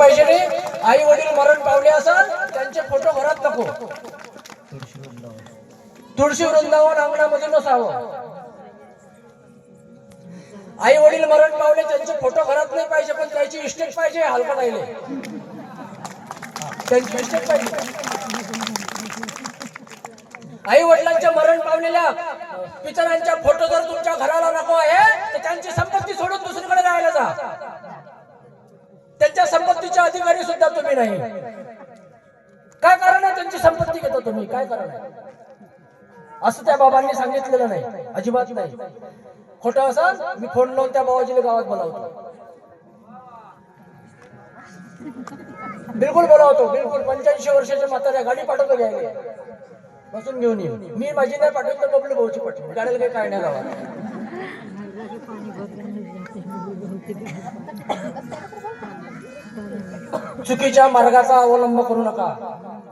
पैशाने आई वडील मरण पावले असाल त्यांचे फोटो घरात नको तुळशी वृंदावन अंगणामध्ये नसावं आई वडील मरण पावले त्यांचे फोटो घरात नाही पाहिजे पण त्याची इस्टेट पाहिजे हलका राहिले. त्यांची इस्टेट पाहिजे. आई वडिलांच्या मरण पावलेल्या पितरांच्या फोटो जर तुमच्या घराला नको आहे तर त्यांची संपत्ती सोडून दुसरीकडे राहा जा अधिकारी सुद्धा तुम्ही नाही. काय कारण आहे त्यांची संपत्ती घेता तुम्ही? काय कारण आहे? असं त्या बाबांनी सांगितलेलं नाही. अजिबात नाही. खोटं असं मी फोन लावून त्या बाबाजीला गावात बोलावतो. बिलकुल बोलावतो बिलकुल. पंच्याऐंशी वर्षाच्या म्हाताऱ्या गाडी पाठवतो घ्यायला. बसून घेऊन येऊ मी माझी नाही पाठवत तर बबलू भाऊची पाठवतो गाडीला काही काय नाही गावात. चुकीच्या मार्गाचा अवलंब करू नका.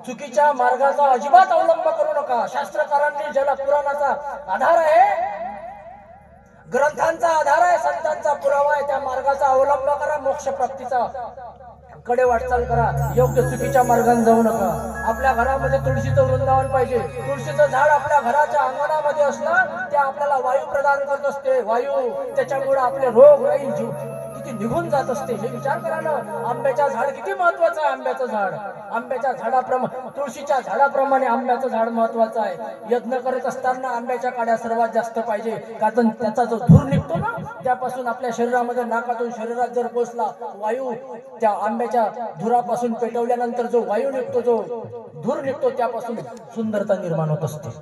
चुकीच्या मार्गाचा अजिबात अवलंब करू नका. शास्त्रकारांनी ज्याला पुराणाचा आधार आहे. ग्रंथांचा आधार आहे संतांचा पुरावा आहे. त्या मार्गाचा अवलंब करा मोक्ष प्राप्तीचा. कडे वाटचाल करा. योग्य चुकीच्या मार्गाने जाऊ नका. आपल्या घरामध्ये तुळशीचं वृंदावन पाहिजे. तुळशीचं झाड आपल्या घराच्या अंगणामध्ये असलं ते आपल्याला वायू प्रदान करत असते. वायू त्याच्यामुळे आपले रोग राहील जीव. ती निघून जात असते हे विचार करा ना आंब्याचं झाड किती महत्वाचं आहे आंब्याचं झाड? आंब्याच्या झाडाप्रमाणे तुळशीच्या झाडाप्रमाणे आंब्याचं झाड महत्वाचं आहे. यज्ञ करत असताना आंब्याच्या काड्या सर्वात जास्त पाहिजे. कारण त्याचा जो धूर निघतो ना त्यापासून आपल्या शरीरामध्ये नाकातून शरीरात जर पोचला वायू त्या आंब्याच्या धुरापासून पेटवल्यानंतर जो वायू निघतो जो धूर निघतो त्यापासून सुंदरता निर्माण होत असते.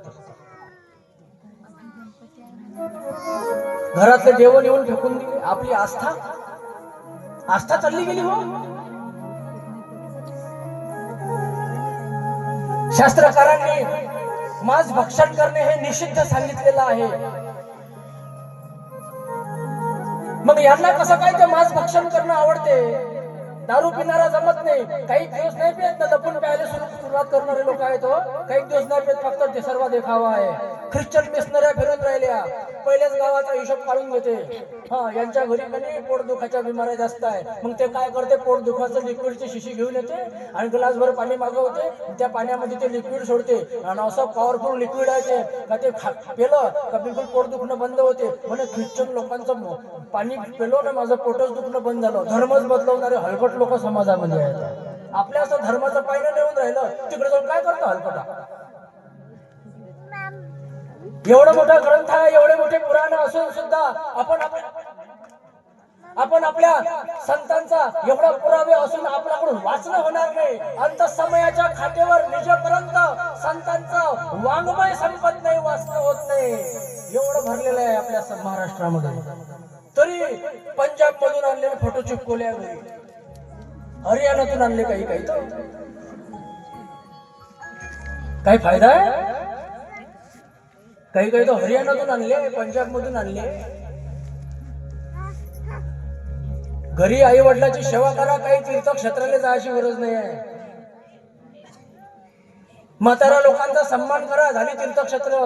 घरातलं जेवण येऊन फेकून आपली आस्था? आस्था चालली गेली हो. शास्त्रकारांनी मांस भक्षण करणे हे निषिद्ध सांगितलेलं आहे. मग यांना कसं काय ते मांस भक्षण करणं आवडते? दारू पिणारा जमत नाही. काही दिवस नाही पेत तर लपून प्यायला सुरू सुरुवात करणारे लोक आहेत हो. काही दिवस नाही पेत फक्त ते सर्व देखावा आहे. ख्रिश्चन मिसनऱ्या फिरत राहिले गावाचा हिशोब काढून घेते. हा यांच्या घरी कधी पोटदुखाच्या बिमाऱ्या जास्त आहे. मग ते काय करते? पोटदुखाचं लिक्विडची शिशी घेऊन येते आणि ग्लासभर पाणी मागवते. त्या पाण्यामध्ये ते लिक्विड सोडते. आणि असं पॉवरफुल लिक्विड आहे ते. का ते पेलं का बिलकुल पोट दुखणं बंद होते. म्हणे ख्रिश्चन लोकांचं पाणी पेलो ना माझं पोटच दुखणं बंद झालं. धर्मच बदलवणारे हलकट लोक समाजामध्ये आहेत. आपल्या असं धर्माचं पाहिलं नेऊन राहिलं तिकडे जाऊन काय करतो हलकटा? एवढा मोठा ग्रंथ आहे एवढे मोठे पुराण असून सुद्धा आपण आपल्या- आपण आपल्या संतांचा एवढा पुरावे असून आपल्याकडून वाचणं होणार नाही. अंत समयाच्या खात्यावर निजेपर्यंत संतांचं वाङ्मय संपत नाही वाचणं होत नाही. एवढं भरलेलं आहे आपल्या महाराष्ट्रामध्ये. तरी पंजाब मधून आणलेले फोटो चिपकवले हरियाणातून आणले काही काही तर. काही फायदा आहे? काही काही तर हरियाणातून आणले पंजाब मधून आणले घरी आई वडिलाची सेवा करा काही तीर्थक्षेत्राला जायची गरज नाही आहे. म्हातारा लोकांचा सन्मान करा झाली तीर्थक्षेत्र.